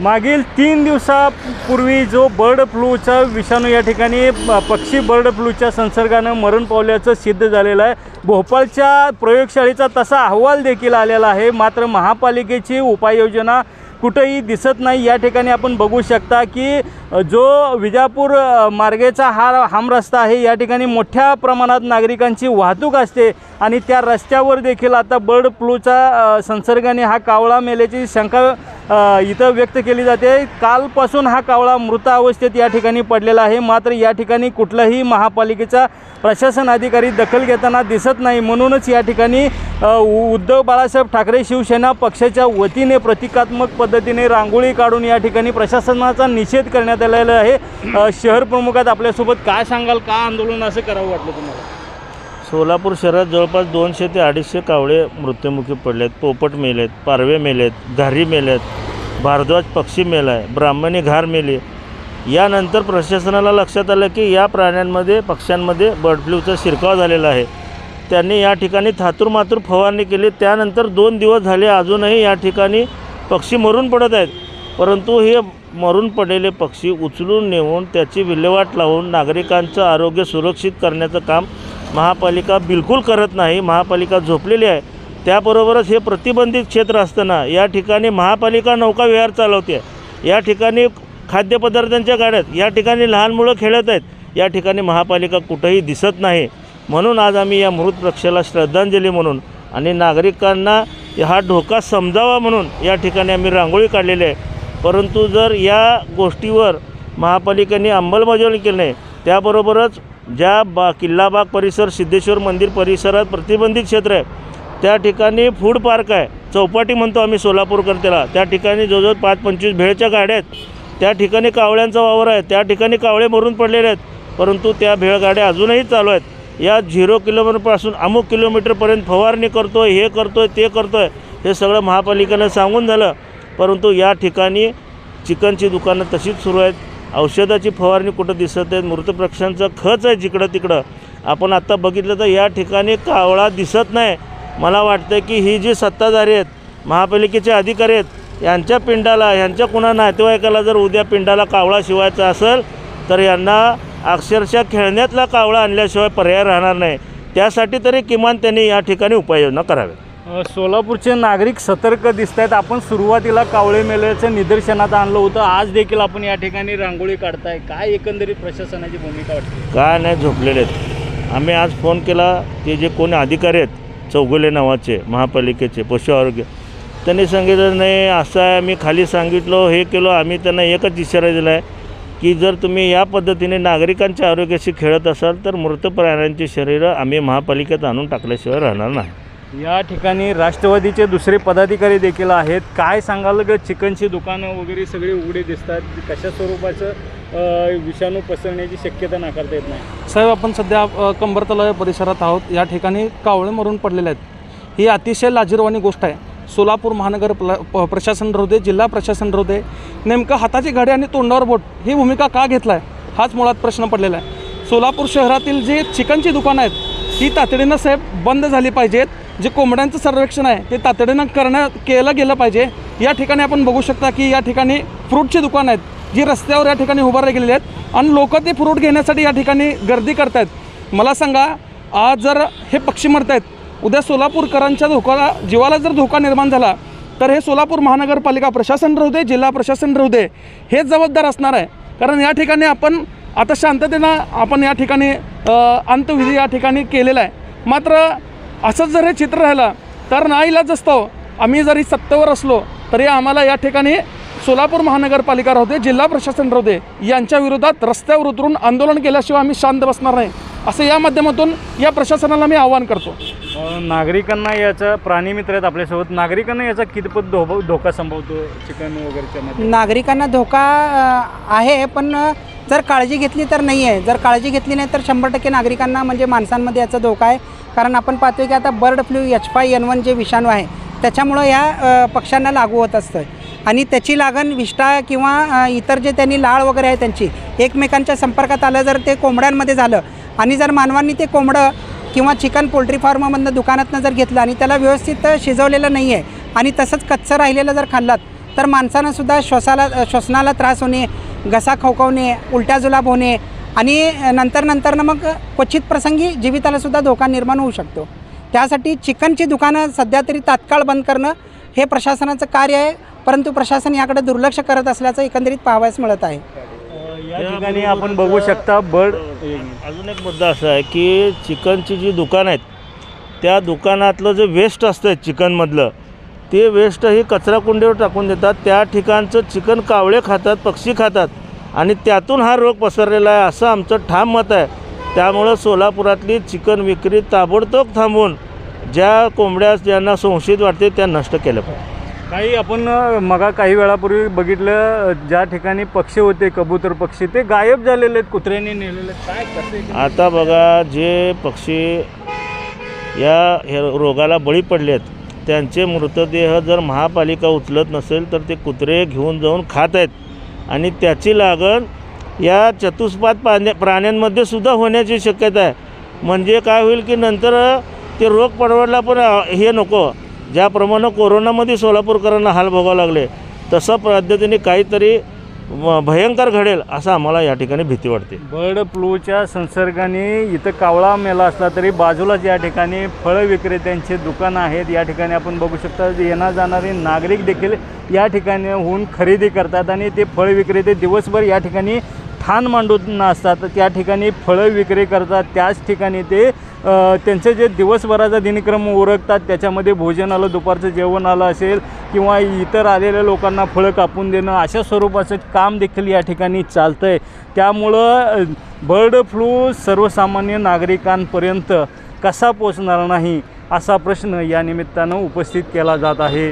मागील तीन दिवसापूर्वी जो बर्ड फ्लूचा विषाणू या ठिकाणी प- पक्षी बर्ड फ्लूच्या संसर्गानं मरण पावल्याचं सिद्ध झालेलं आहे. भोपाळच्या प्रयोगशाळेचा तसा अहवाल देखील आलेला आहे. मात्र महापालिकेची उपाययोजना कुठंही दिसत नाही. या ठिकाणी आपण बघू शकता की जो विजापूर मार्गेचा हा हाम रस्ता आहे या ठिकाणी मोठ्या प्रमाणात नागरिकांची वाहतूक असते. आणि त्या रस्त्यावर देखील आता बर्ड फ्लूचा संसर्गाने हा कावळा मेल्याची शंका इथं व्यक्त केली जाते. कालपासून हा कावळा मृत अवस्थेत या ठिकाणी पडलेला आहे. मात्र या ठिकाणी कुठलाही महापालिकेचा प्रशासन अधिकारी दखल घेताना दिसत नाही. म्हणूनच या ठिकाणी उद्धव बाळासाहेब ठाकरे शिवसेना पक्षाच्या वतीने प्रतिकात्मक पद्धतीने रांगोळी काढून या ठिकाणी प्रशासनाचा निषेध करण्यात आलेला आहे. शहर प्रमुखात आपल्यासोबत काय सांगाल? का आंदोलन असं करावं वाटलं तुम्हाला? सोलापूर शहरात जवळपास दोनशे ते अडीचशे कावळे मृत्युमुखी पडलेत. पोपट मेलेत पारवे मेलेत घारी मेलेत भारद्वाज पक्षी मेला आहे ब्राह्मणी घार मेली. यानंतर प्रशासनाला लक्षात आलं की या प्राण्यांमध्ये पक्ष्यांमध्ये बर्ड फ्लूचा शिरकाव झालेला आहे. त्यांनी या ठिकाणी थातुरमातूर फवारणी केली. त्यानंतर दोन दिवस झाले अजूनही या ठिकाणी पक्षी मरून पडत आहेत. परंतु हे मरून पडलेले पक्षी उचलून नेऊन त्याची विल्हेवाट लावून नागरिकांचं आरोग्य सुरक्षित करण्याचं काम महापालिका बिलकुल करत नाही महापालिका झोपलेली आहे. त्याबरोबरच हे प्रतिबंधित क्षेत्र असताना या ठिकाणी महापालिका नौका विहार चालवते. या ठिकाणी खाद्यपदार्थांच्या गाड्यात या ठिकाणी लहान मुलं खेळत आहेत. या ठिकाणी महापालिका कुठंही दिसत नाही. म्हणून आज आम्ही या मृत पक्षाला श्रद्धांजली म्हणून आणि नागरिकांना हा धोका समजावा म्हणून या ठिकाणी आम्ही रांगोळी काढलेली आहे. परंतु जर या गोष्टीवर महापालिकेने अंमलबजावणी केली नाही त्याबरोबरच ज्या बा किल्लाबाग परिसर सिद्धेश्वर मंदिर परिसरात प्रतिबंधित क्षेत्र आहे त्या ठिकाणी फूड पार्क आहे. चौपाटी म्हणतो आम्ही सोलापूरकर त्याला त्या ठिकाणी जवळजवळ पाच पंचवीस भेळच्या गाड्या आहेत. त्या ठिकाणी कावळ्यांचा वावर आहे. त्या ठिकाणी कावळे मरून पडलेले आहेत. परंतु त्या भेळगाड्या अजूनही चालू आहेत. या झिरो किलोमीटरपासून अमुक किलोमीटरपर्यंत फवारणी करतो आहे हे करतो आहे ते करतो आहे हे सगळं महापालिकेनं सांगून झालं. परंतु या ठिकाणी चिकनची दुकानं तशीच सुरू आहेत. औषधाची फवारणी कुठं दिसत आहे मृतप्रक्षांचं खच आहे जिकडं तिकडं. आपण आत्ता बघितलं तर या ठिकाणी कावळा दिसत नाही. मला वाटतं की ही जी सत्ताधारी आहेत महापालिकेचे अधिकारी आहेत यांच्या पिंडाला यांच्या कुणा नातेवाईकाला जर उद्या पिंडाला कावळा शिवायचा असेल तर यांना अक्षरशः खेळण्यातला कावळा आणल्याशिवाय पर्याय राहणार नाही. त्यासाठी तरी किमान त्यांनी या ठिकाणी उपाययोजना कराव्या सोलापूरचे नागरिक सतर्क दिसत आहेत आपण सुरुवातीला कावळे मेल्याचं निदर्शनात आणलं होतं. आज देखील आपण या ठिकाणी रांगोळी काढताय. काय एकंदरीत प्रशासनाची भूमिका वाटते? काय नाही झोपलेले आहेत. आम्ही आज फोन केला. ते जे कोणी अधिकारी आहेत चौगुले नावाचे महापालिकेचे पशु आरोग्य त्यांनी सांगितलं नाही असं आहे. मी खाली सांगितलं हे केलं. आम्ही त्यांना एकच इशारा दिला आहे की जर तुम्ही या पद्धतीने नागरिकांच्या आरोग्याशी खेळत असाल तर मृत प्राण्यांची शरीरं आम्ही महापालिकेत आणून टाकल्याशिवाय राहणार नाही. या ठिकाणी राष्ट्रवादीचे दुसरे पदाधिकारी देखील आहेत. काय सांगाल ग? चिकनची दुकानं वगैरे सगळे उघडे दिसतात. कशा स्वरूपाचं विषाणू पसरण्याची शक्यता नाकारता येत नाही? साहेब आपण सध्या अ, कंबर तलाव परिसरात आहोत. या ठिकाणी कावळे मरून पडलेले आहेत. ही अतिशय लाजीरवाणी गोष्ट आहे. सोलापूर महानगर प्ल प- प्रशासन राहू दे जिल्हा प्रशासन राहू दे नेमकं हाताची घडी आणि तोंडावर बोट ही भूमिका का घेतला आहे हाच मुळात प्रश्न पडलेला आहे. सोलापूर शहरातील जे चिकनची दुकानं आहेत ही तातडीनं साहेब बंद झाली पाहिजेत. जे कोंबड्यांचं सर्वेक्षण आहे ते तातडीनं करण्या केलं गेलं पाहिजे. या ठिकाणी आपण बघू शकता की या ठिकाणी फ्रूटची दुकानं आहेत जी रस्त्यावर या ठिकाणी उभारले गेलेली आहेत. आणि लोक ते फ्रूट घेण्यासाठी या ठिकाणी गर्दी करत आहेत मला सांगा आज जर हे पक्षी मरत आहेत उद्या सोलापूरकरांच्या धोकाला जीवाला जर धोका निर्माण झाला तर हे सोलापूर महानगरपालिका प्रशासन राहू दे जिल्हा प्रशासन राहू दे हेच जबाबदार असणार आहे. कारण या ठिकाणी आपण आता शांततेनं आपण या ठिकाणी अ, अंतविधी या ठिकाणी केलेला आहे. मात्र असंच जर हे चित्र राहिलं तर नाईलाज असतो. आम्ही जरी सत्तेवर असलो तरी आम्हाला या ठिकाणी सोलापूर महानगरपालिका राहू दे जिल्हा प्रशासन राहू दे यांच्या विरोधात रस्त्यावर उतरून आंदोलन केल्याशिवाय आम्ही शांत बसणार नाही. असं या माध्यमातून या प्रशासनाला मी आवाहन करतो. नागरिकांना याचा प्राणी मित्र आहेत आपल्यासोबत नागरिकांना याचा कितपत धो धोका संभवतो? चिकन वगैरेच्या मध्ये नागरिकांना धोका आहे पण जर काळजी घेतली तर नाही आहे. जर काळजी घेतली नाही तर शंभर टक्के नागरिकांना म्हणजे माणसांमध्ये याचा धोका आहे. कारण आपण पाहतोय की आता bird flu H five N one जे विषाणू आहे त्याच्यामुळं ह्या पक्ष्यांना लागू होत असतं. आणि त्याची लागण विष्ठा किंवा इतर जे त्यांनी लाळ वगैरे आहे त्यांची एकमेकांच्या संपर्कात आलं जर ते कोंबड्यांमध्ये झालं आणि जर मानवांनी ते कोंबडं किंवा चिकन पोल्ट्री फार्ममधनं दुकानातनं जर घेतलं आणि त्याला व्यवस्थित शिजवलेलं नाही आहे आणि तसंच कच्चं राहिलेलं जर खाल्लात तर माणसानं सुद्धा श्वासाला श्वसनाला त्रास होणे घसा खवखवणे उलट्या जुलाब होणे आणि नंतर नंतरनं मग क्वचित प्रसंगी जीविताला सुद्धा धोका निर्माण होऊ शकतो. त्यासाठी चिकनची दुकानं सध्या तरी तात्काळ बंद करणं हे प्रशासनाचं कार्य आहे. परंतु प्रशासन याकडे दुर्लक्ष करत असल्याचं एकंदरीत पाहावयास मिळत आहे. या ठिकाणी आपण बघू शकता बर्ड अजून एक मुद्दा असा आहे की चिकनची जी दुकानं आहेत त्या दुकानातलं जे वेस्ट असतं चिकनमधलं ते वेस्ट ही कचरा कुंडीवर टाकून देतात. त्या ठिकाणचं चिकन कावळे खातात पक्षी खातात आणि त्यातून हा रोग पसरलेला आहे असं आमचं ठाम मत आहे. त्यामुळं सोलापुरातली चिकन विक्री ताबडतोब थांबवून ज्या कोंबड्या ज्यांना संशयित वाटते त्या नष्ट केल्या पाहिजे. काही आपण मगा काही वेळापूर्वी बघितलं ज्या ठिकाणी पक्षी होते कबूतर पक्षी ते गायब झालेले आहेत कुत्र्यांनी नेलेले आहेत. काय कसे आता बघा जे पक्षी या हे रोगाला बळी पडले आहेत त्यांचे मृतदेह जर महापालिका उचलत नसेल तर ते कुत्रे घेऊन जाऊन खात आहेत. आणि त्याची लागण या चतुष्पाद प्राण्या प्राण्यांमध्ये सुद्धा होण्याची शक्यता आहे. म्हणजे काय होईल की नंतर ते रोग पडवडला पण हे नको. ज्याप्रमाणे कोरोनामध्ये सोलापूरकरांना हाल भोगावं लागले तसं पद्धतीने काहीतरी भयंकर घडेल असं आम्हाला या ठिकाणी भीती वाटते. बर्ड फ्लूच्या संसर्गाने इथं कावळा मेला असला तरी बाजूलाच या ठिकाणी फळ विक्रेत्यांचे दुकानं आहेत. या ठिकाणी आपण बघू शकता येणार जाणारे नागरिक देखील या ठिकाणी होऊन खरेदी करतात आणि ते फळ विक्रेते दिवसभर या ठिकाणी ठाण मांडून असतात त्या ठिकाणी फळं विक्री करतात त्याच ठिकाणी ते त्यांचं जे दिवसभराचा दिनक्रम उरकतात त्याच्यामध्ये भोजन आलं दुपारचं जेवण आलं असेल किंवा इतर आलेल्या लोकांना फळं कापून देणं अशा स्वरूपाचं काम देखील या ठिकाणी चालतं आहे त्यामुळं बर्ड फ्लू सर्वसामान्य नागरिकांपर्यंत कसा पोचणार नाही असा प्रश्न या निमित्तानं उपस्थित केला जात आहे.